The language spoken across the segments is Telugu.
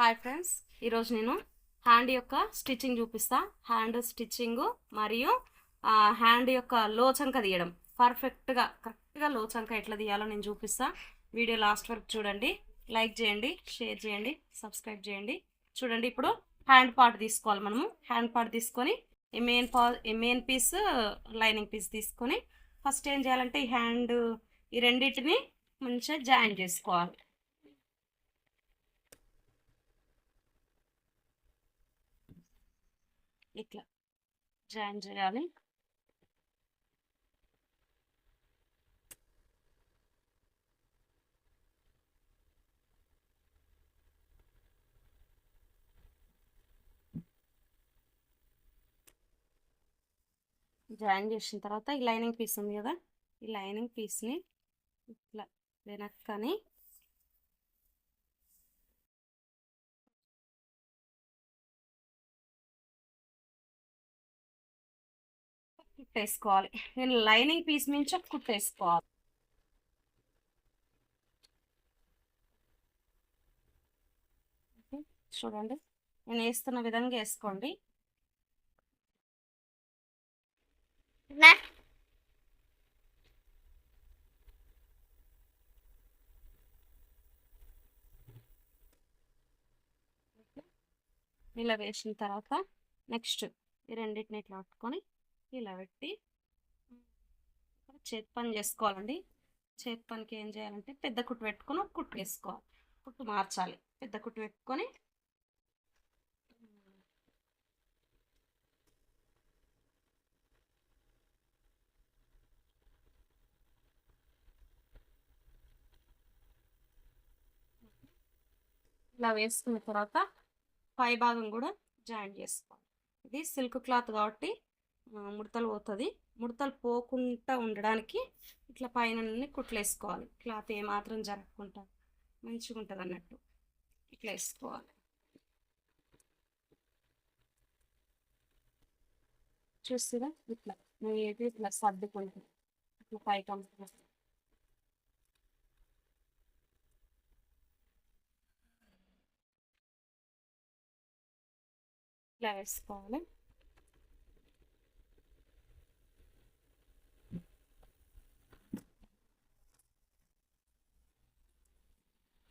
హాయ్ ఫ్రెండ్స్ ఈరోజు నేను హ్యాండ్ యొక్క స్టిచ్చింగ్ చూపిస్తా. హ్యాండ్ స్టిచ్చింగ్ మరియు హ్యాండ్ యొక్క లోచంక తీయడం. పర్ఫెక్ట్గా కరెక్ట్గా లోచంక ఎట్లా తీయాలో నేను చూపిస్తా. వీడియో లాస్ట్ వరకు చూడండి. లైక్ చేయండి షేర్ చేయండి సబ్స్క్రైబ్ చేయండి. చూడండి ఇప్పుడు హ్యాండ్ పార్ట్ తీసుకోవాలి మనము. హ్యాండ్ పార్ట్ తీసుకొని మెయిన్ పా మెయిన్ పీస్ లైనింగ్ పీస్ తీసుకొని ఫస్ట్ ఏం చేయాలంటే ఈ హ్యాండ్ ఈ రెండింటిని మంచిగా జాయిన్ చేసుకోవాలి. ఇట్లా జాయిన్ చేయాలి. జాయిన్ చేసిన తర్వాత ఈ లైనింగ్ పీస్ ఉంది కదా ఈ లైనింగ్ పీస్ని ఇట్లా వెనక్కని కుట్టేసుకోవాలి. నేను లైనింగ్ పీస్ నుంచి కుట్టేసుకోవాలి. చూడండి నేను వేస్తున్న విధంగా వేసుకోండి. ఇలా వేసిన తర్వాత నెక్స్ట్ ఈ రెండింటిని ఇట్లా పట్టుకొని ఇలా పెట్టి చేతి పని చేసుకోవాలండి. చేతి పనికి ఏం చేయాలంటే పెద్ద కుట్టు పెట్టుకొని ఒక కుట్టు వేసుకోవాలి. కుట్టు మార్చాలి. పెద్ద కుట్టు పెట్టుకొని ఇలా వేసుకున్న తర్వాత పై భాగం కూడా జాయిన్ చేసుకోవాలి. ఇది సిల్క్ క్లాత్ కాబట్టి ముడతలు పోతుంది. ముడతలు పోకుండా ఉండడానికి ఇట్లా పైన కుట్లేసుకోవాలి. క్లాత్ ఏమాత్రం జరగకుండా మంచిగా ఉంటుంది అన్నట్టు ఇట్లా వేసుకోవాలి. చూస్తుగా ఇట్లా నువ్వు ఏది ఇట్లా సర్దుకుంటుంది ఇట్లా పైకి అమ్ముతుంది ఇట్లా వేసుకోవాలి.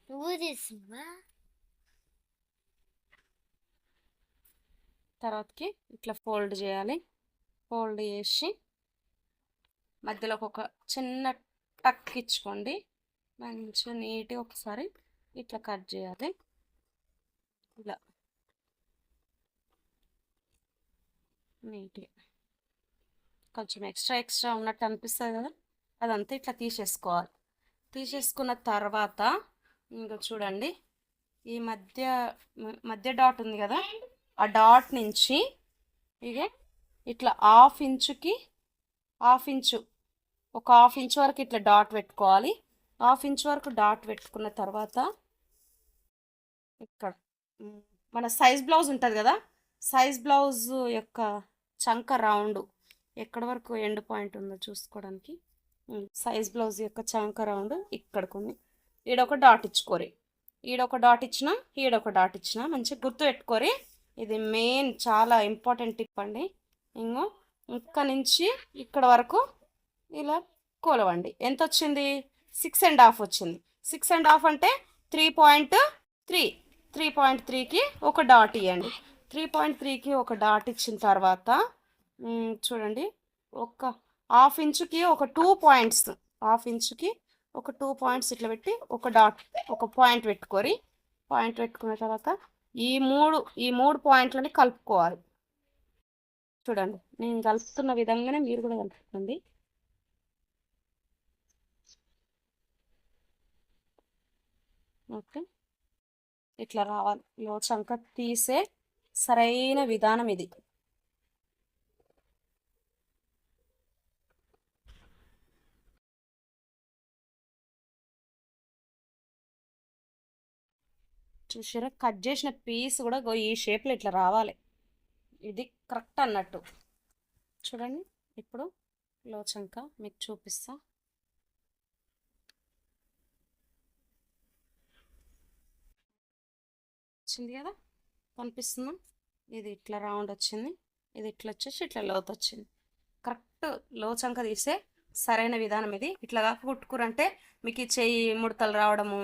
ఊరేసిమా తర్వాతకి ఇట్లా ఫోల్డ్ చేయాలి. ఫోల్డ్ చేసి మధ్యలోకి ఒక చిన్న టక్ ఇచ్చుకోండి. మంచిగా నీట్గా ఒకసారి ఇట్లా కట్ చేయాలి. ఇలా. నీట్గా. కొంచెం ఎక్స్ట్రా ఎక్స్ట్రా ఉన్నట్టు అనిపిస్తుంది కదా? అదంతా ఇట్లా తీసేసుకోవాలి. తీసేసుకున్న తర్వాత ఇంకా చూడండి. ఈ మధ్య మధ్య డాట్ ఉంది కదా? ఆ డాట్ నుంచి ఇక ఇట్లా హాఫ్ ఇంచుకి హాఫ్ ఇంచు ఒక హాఫ్ ఇంచ్ వరకు ఇట్లా డాట్ పెట్టుకోవాలి. హాఫ్ ఇంచ్ వరకు డాట్ పెట్టుకున్న తర్వాత ఇక్కడ మన సైజ్ బ్లౌజ్ ఉంటుంది కదా? సైజ్ బ్లౌజ్ యొక్క చంక రౌండ్ ఎక్కడ వరకు ఎండ్ పాయింట్ ఉందో చూసుకోవడానికి. సైజ్ బ్లౌజ్ యొక్క చంక రౌండ్ ఇక్కడికి ఉంది ఈడొక డాట్ ఇచ్చుకోరి. ఈడొక డాట్ ఇచ్చిన ఈడొక డాట్ ఇచ్చిన మంచిగా గుర్తు పెట్టుకోరి. ఇది మెయిన్ చాలా ఇంపార్టెంట్ టిప్ అండి. ఇంకో ఇక్కడ నుంచి ఇక్కడ వరకు ఇలా కోలవండి. ఎంత వచ్చింది సిక్స్ అండ్ హాఫ్ వచ్చింది. సిక్స్ అండ్ హాఫ్ అంటే three point three. Three point త్రీకి ఒక డాట్ ఇవ్వండి త్రీ పాయింట్ త్రీకి ఒక డాట్ ఇచ్చిన తర్వాత చూడండి. ఒక హాఫ్ ఇంచుకి ఒక టూ పాయింట్స్. హాఫ్ ఇంచుకి ఒక టూ పాయింట్స్ ఇట్లా పెట్టి ఒక డాట్ ఒక పాయింట్ పెట్టుకొని పాయింట్ పెట్టుకున్న తర్వాత ఈ మూడు ఈ మూడు పాయింట్లని కలుపుకోవాలి. చూడండి నేను కలుపుతున్న విధంగానే మీరు కూడా కలుపుతుంది ఓకే. ఇట్లా రావాలి. లోచంక తీసే సరైన విధానం ఇది. చూసారా కట్ చేసిన పీస్ కూడా గో ఈ షేప్లో ఇట్లా రావాలి. ఇది కరెక్ట్ అన్నట్టు. చూడండి ఇప్పుడు లోచంక మీకు చూపిస్తా. వచ్చింది కదా? కనిపిస్తుందా? ఇది ఇట్లా రౌండ్ వచ్చింది. ఇది ఇట్లా వచ్చేసి ఇట్లా లోతు వచ్చింది. కరెక్ట్ లోచంక తీసే సరైన విధానం ఇది. ఇట్లా కాక కుట్టుకురంటే మీకు ఈ చెయ్యి ముడతలు రావడము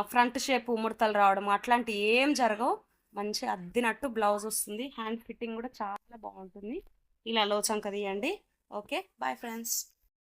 ఫ్రంట్ షేప్ ముడతలు రావడం అట్లాంటి ఏం జరగవు. మంచి అద్దినట్టు బ్లౌజ్ వస్తుంది. హ్యాండ్ ఫిట్టింగ్ కూడా చాలా బాగుంటుంది. ఇలా లోచంక తీయండి. ఓకే. Bye friends.